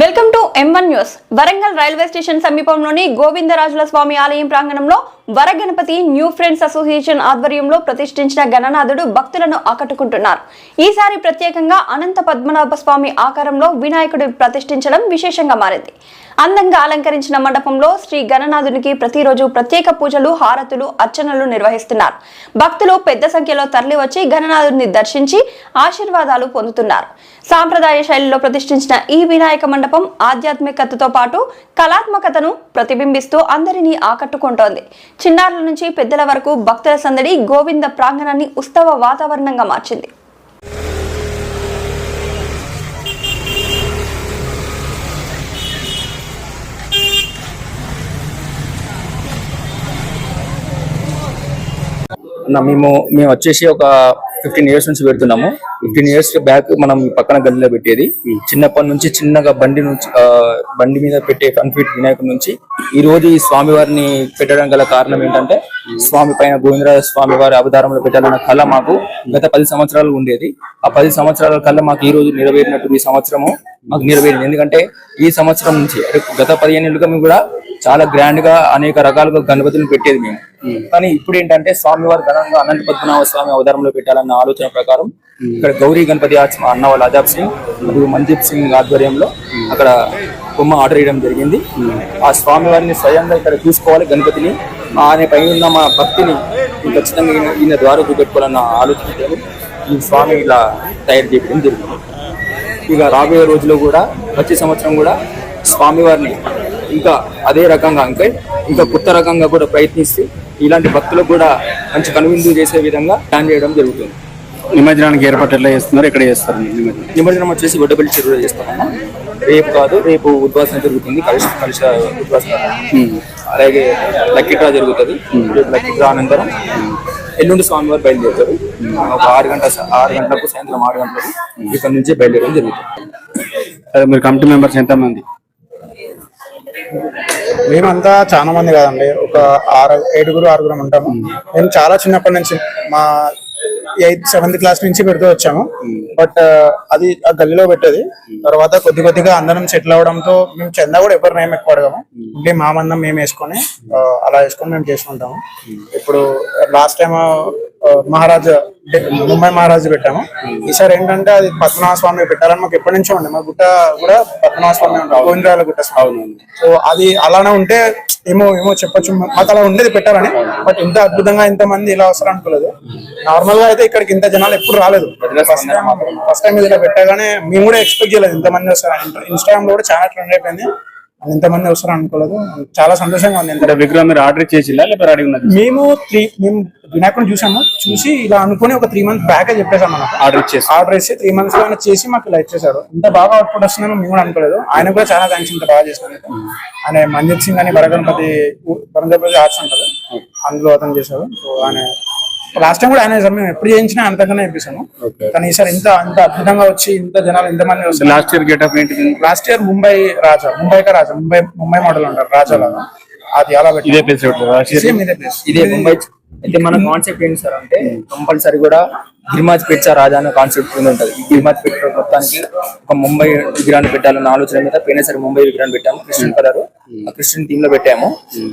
Welcome to M one news. Warangal railway station సమీపంలోని గోవిందరాజుల స్వామి ఆలయం ప్రాంగణంలో వరగణపతి న్యూ ఫ్రెండ్స్ అసోసియేషన్ ఆధ్వర్యంలో ప్రతిష్ఠించిన గణనాథుడు భక్తులను ఆకట్టుకుంటున్నారు. ఈసారి ప్రత్యేకంగా అనంత పద్మనాభ స్వామి ఆకారంలో వినాయకుడు ప్రతిష్ఠించడం విశేషంగా మారింది. అందంగా అలంకరించిన మండపంలో శ్రీ గణనాథునికి ప్రతిరోజు ప్రత్యేక పూజలు హారతులు అర్చనలు నిర్వహిస్తున్నారు. భక్తులు పెద్ద సంఖ్యలో తరలివచ్చి గణనాథుడిని దర్శించి ఆశీర్వాదాలు పొందుతున్నారు. సాంప్రదాయ శైలిలో ప్రతిష్ఠించిన ఈ వినాయక మండపం ఆధ్యాత్మికతతో పాటు కళాత్మకతను ప్రతిబింబిస్తూ అందరినీ ఆకట్టుకుంటోంది. చిన్నారుల నుంచి పెద్దల వరకు భక్తుల సందడి గోవింద ప్రాంగణాన్ని ఉత్సవ వాతావరణంగా మార్చింది. మేము మేము వచ్చేసి ఒక ఫిఫ్టీన్ ఇయర్స్ నుంచి పెడుతున్నాము. ఫిఫ్టీన్ ఇయర్స్ బ్యాక్ మనం పక్కన గదిలో పెట్టేది. చిన్నప్పటి నుంచి చిన్నగా బండి నుంచి బండి మీద పెట్టే కన్ఫిట్ వినాయకుడి నుంచి ఈ రోజు ఈ స్వామి వారిని పెట్టడం గల కారణం ఏంటంటే స్వామి పైన గోవిందరాజ స్వామి వారి అవతారంలో పెట్టాలన్న కళ మాకు గత పది సంవత్సరాలు ఉండేది. ఆ పది సంవత్సరాల కళ మాకు ఈ రోజు నెరవేరినట్టు ఈ సంవత్సరము మాకు నెరవేరింది. ఎందుకంటే ఈ సంవత్సరం నుంచి గత పదిహేను ఏళ్ళుగా మేము కూడా చాలా గ్రాండ్గా అనేక రకాలుగా గణపతులను పెట్టేది మేము. కానీ ఇప్పుడు ఏంటంటే స్వామివారి ఘనంగా అనంత పద్మనాభ స్వామి అవతారంలో పెట్టాలన్న ఆలోచన ప్రకారం ఇక్కడ గౌరీ గణపతి ఆచ- అన్న వాళ్ళ అజాబ్ సింగ్ మరియు మందీప్ సింగ్ ఆధ్వర్యంలో అక్కడ బొమ్మ ఆర్డర్ చేయడం జరిగింది. ఆ స్వామివారిని స్వయంగా ఇక్కడ చూసుకోవాలి గణపతిని. ఆయన పైన ఉన్న మా భక్తిని ఖచ్చితంగా ఈయన- ద్వారా చూపెట్టుకోవాలన్న ఆలోచన ఈ స్వామి ఇలా తయారు చేయడం జరిగింది. ఇక రాబోయే రోజుల్లో కూడా వచ్చే సంవత్సరం కూడా స్వామివారిని ఇంకా అదే రకంగా ఇంకా ఇంకా కొత్త రకంగా కూడా ప్రయత్నిస్తూ ఇలాంటి భక్తులకు కూడా మంచి కనువిందు చేసే విధంగా ప్లాన్ చేయడం జరుగుతుంది. నిమజ్జనానికి ఏర్పాటు ఎట్లా చేస్తున్నారు? ఎక్కడ చేస్తారు? నిమజ్జనం. వచ్చేసి గొడ్డపల్లి చెరువులో చేస్తామన్నా రేపు కాదు రేపు ఉద్వాసన జరుగుతుంది. కలిసి కలిసి ఉద్వాసన. అలాగే లక్కీ డ్రా జరుగుతుంది. రేపు లక్కీ డ్రా అనంతరం ఎల్లుండి స్వామివారు బయలుదేరుతారు. ఒక ఆరు గంటల ఆరు గంటలకు సాయంత్రం ఆరు గంటలకు ఇక్కడ నుంచి బయలుదేరడం జరుగుతుంది. మీరు కమిటీ మెంబర్స్ ఎంత మంది మేమంతా చాలా మంది కాదండి. ఒక ఆరు ఏడుగురు ఆరుగురం ఉంటాము. మేము చాలా చిన్నప్పటి నుంచి మా ఎయిత్ సెవెంత్ క్లాస్ నుంచి పెడుతూ వచ్చాము. బట్ అది ఆ గల్లీలో పెట్టేది. తర్వాత కొద్ది కొద్దిగా అందరం సెటిల్ అవడంతో మేము చందా కూడా ఎవరు మేము ఎక్కువ అడగము. ఉంటే మా మందం మేము వేసుకొని అలా వేసుకొని మేము చేసుకుంటాము. ఇప్పుడు లాస్ట్ టైం మహారాజ్ ముంబై మహారాజ్ పెట్టాము. ఈసారి ఏంటంటే అది పద్మనాభ స్వామి పెట్టాలని మాకు ఎప్పటి నుంచో ఉండే మా గుట్ట కూడా పద్మనాభ స్వామి గోవిందరాల గుట్ట స్వామి. సో అది అలానే ఉంటే ఏమో ఏమో చెప్పొచ్చు. మాకు అలా ఉండేది పెట్టాలని. బట్ ఇంత అద్భుతంగా ఇంత మంది ఇలా అవసరం అనుకోలేదు. నార్మల్గా అయితే ఇక్కడికి ఇంత జనాలు ఎప్పుడు రాలేదు. ఫస్ట్ టైం ఫస్ట్ టైం ఇది ఇలా పెట్టగానే మేము కూడా ఎక్స్పెక్ట్ చేయలేదు ఇంత మంది వస్తారు ఇన్స్టాగ్రామ్లో కూడా చాలా ట్రెండ్ అయిపోయింది. అండ్ ఇంతమంది వస్తారు అనుకోలేదు. చాలా సంతోషంగా ఉంది అంటే విగ్రహం మీరు ఆర్డర్ చేసిందా లేకపోతే రెడీ ఉన్నది? మేము త్రీ మేము వినాయకుడిని చూసాము. చూసి ఇలా అనుకుని ఒక త్రీ మంత్స్ బ్యాక్ చెప్పేసాం మనకు ఆర్డర్ ఇచ్చేసి. ఆర్డర్ ఇస్తే త్రీ మంత్స్లో చేసి మాకు ఇలా ఇచ్చేసారు ఇంత బాగా అవుట్పుట్ వస్తుందని మేము కూడా అనుకోలేదు. ఆయన కూడా చాలా థ్యాంక్స్ ఇంత బాగా చేసినందుకు ఆయన మంజిత్ సింగ్ అని వరగణపతి వరంగల్పతి ఆర్ట్స్ ఉంటుంది. అందులో అతను చేశారు. సో ఆయన లాస్ట్ టైం కూడా ఆయన సార్ మేము ఎప్పుడు చేయించినా అంతగానే చేపిస్తాము కానీ ఈసారి ఇంత అంత అద్భుతంగా వచ్చి ఇంత జనాలు ఇంతమంది వస్తారు లాస్ట్ ఇయర్ గెటప్ ఏంటిది లాస్ట్ ఇయర్ ముంబై రాజా ముంబైకా రాజా ముంబై ముంబై మోడల్ అంటారు రాజా లాగా అది అలా పెట్టి ఇదే ప్లేస్ లాస్ట్ ఇయర్? సేమ్ ఇదే ప్లేస్ ఇదే ముంబై అయితే మన కాన్సెప్ట్ ఏంటి సార్ అంటే కంపల్సరీ కూడా గిరిమాజ్ పెచ్చా రాజా అనే కాన్సెప్ట్ కింద ఉంటది. గిరిమాజ్ పెట్ట మొత్తానికి ఒక ముంబై విగ్రహాన్ని పెట్టాలన్న ఆలోచన మీద పోయినసారి ముంబై విగ్రహాన్ని పెట్టాము క్రిస్టియన్ కలర్ ఆ క్రిస్టియన్ థీమ్లో పెట్టాము.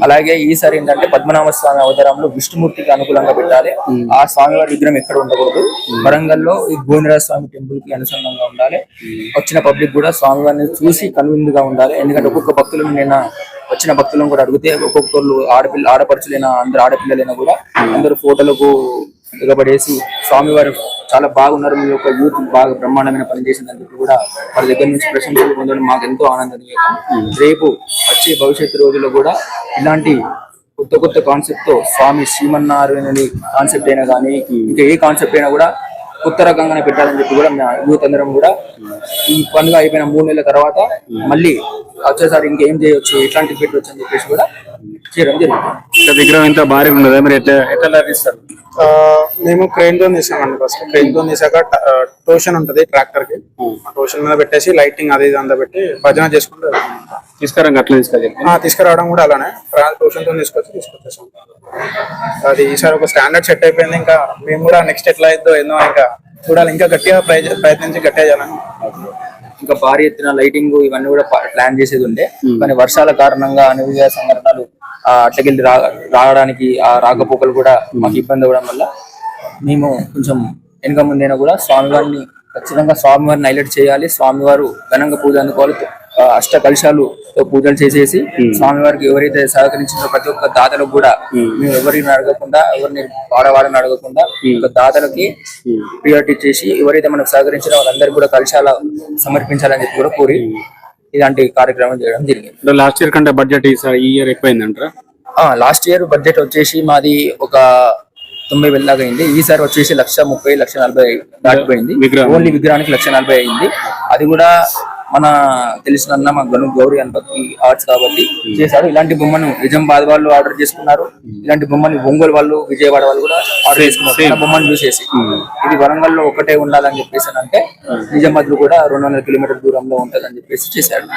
అలాగే ఈసారి ఏంటంటే పద్మనాభ స్వామి అవతారంలో విష్ణుమూర్తికి అనుకూలంగా పెట్టాలి. ఆ స్వామివారి విగ్రహం ఎక్కడ ఉండకూడదు. వరంగల్లో ఈ గోవిందరాజ స్వామి టెంపుల్కి అనుసంధానంగా ఉండాలి. వచ్చిన పబ్లిక్ కూడా స్వామివారిని చూసి కనువిందుగా ఉండాలి. ఎందుకంటే ఒక్కొక్క భక్తులు నిన్న వచ్చిన భక్తులను కూడా అడిగితే ఒక్కొక్కరు ఆడపిల్ల ఆడపడుచులైన అందరు ఆడపిల్లలైనా కూడా అందరూ ఫోటోలకు దిగబడేసి స్వామివారు చాలా బాగున్నారు. మీ యొక్క యూత్ బాగా బ్రహ్మాండమైన పని చేసిందని చెప్పి కూడా వారి దగ్గర నుంచి ప్రశంసలు పొందడం మాకు ఎంతో ఆనందం రేపు వచ్చే భవిష్యత్తు రోజుల్లో కూడా ఇలాంటి కొత్త కొత్త కాన్సెప్ట్తో స్వామి శ్రీమన్నారాయణని కాన్సెప్ట్ అయినా కానీ ఇంకా ఏ కాన్సెప్ట్ అయినా కూడా కొత్త రకంగానే పెట్టాలని చెప్పి కూడా మా యూత్ అందరం కూడా ఈ పండుగ అయిపోయిన మూడు నెలల తర్వాత మళ్ళీ వచ్చేసారి ఇంకేం చేయొచ్చు ఎట్లాంటి పెట్టవచ్చు అని చెప్పేసి కూడా చేయడం జరుగుతుంది ఇంకా విగ్రహం ఇంత భారీగా ఉన్నదా మీరు ఎట్లా ఎట్లా ఆ, మేము క్రెయిన్తో తీసామండి ఫస్ట్. క్రెయిన్తో తీసాక టోషన్ ఉంటది ట్రాక్టర్కి ఆ టోషన్ మీద పెట్టేసి లైటింగ్ అది ఇది అంతా పెట్టి భజన చేసుకుంటూ వెళ్తాం. తీసుకురా అట్లా తీసుకెళ్ళి ఆ, తీసుకురావడం కూడా అలానే. టోషన్తో తీసుకొచ్చి తీసుకొచ్చేసాం. అది ఈసారి ఒక స్టాండర్డ్ సెట్ అయిపోయింది. ఇంకా మేము కూడా నెక్స్ట్ ఎట్లా అయిద్దో ఏందో ఇంకా చూడాలి. ఇంకా గట్టిగా ప్రయ- ప్రయత్నించి గట్టిగా చేయాలని. ఇంకా భారీ ఎత్తున లైటింగ్ ఇవన్నీ కూడా ప్లాన్ చేసేది ఉండే. కానీ వర్షాల కారణంగా అనివిధ సంఘటనలు అట్లకెళ్ళి రా రావడానికి ఆ రాకపోకలు కూడా మాకు ఇబ్బంది అవ్వడం వల్ల మేము కొంచెం వెనుక ముందైనా కూడా స్వామివారిని ఖచ్చితంగా స్వామివారిని హైలైట్ చేయాలి. స్వామివారు ఘనంగా పూజ అందుకోవాలి. అష్ట కలశాలు పూజలు చేసేసి స్వామివారికి ఎవరైతే సహకరించారో ప్రతి ఒక్క దాతలకు కూడా మేము ఎవరిని అడగకుండా ఎవరిని వాడవాడని అడగకుండా దాతలకి ప్రియారిటీ చేసి ఎవరైతే మనకు సహకరించారో వాళ్ళందరికీ కూడా కలశాల సమర్పించాలని చెప్పి కూడా కోరి ఇలాంటి కార్యక్రమం చేయడం జరిగింది. లాస్ట్ ఇయర్ కంటే బడ్జెట్ ఈసారి ఈ ఇయర్ ఎక్కువైందంటారా? లాస్ట్ ఇయర్ బడ్జెట్ వచ్చేసి మాది ఒక తొంభై వేల దాకా అయింది. ఈసారి వచ్చేసి లక్ష ముప్పై లక్ష నలభై దాటిపోయింది. ఓన్లీ విగ్రహానికి లక్ష నలభై అయింది. అది కూడా మన తెలిసిన అన్న మా గను గౌరీ గణపతి ఆర్ట్స్ కాబట్టి చేశారు. ఇలాంటి బొమ్మను నిజామాబాద్ వాళ్ళు ఆర్డర్ చేసుకున్నారు. ఇలాంటి బొమ్మని ఒంగోలు వాళ్ళు విజయవాడ వాళ్ళు కూడా ఆర్డర్ చేసుకున్నారు. మన బొమ్మను చూసేసి. ఇది వరంగల్లో ఒకటే ఉండాలని చెప్పేసి అంటే నిజామాబాద్లో కూడా రెండు వందల కిలోమీటర్ దూరంలో ఉంటదని చెప్పేసి చేశారు.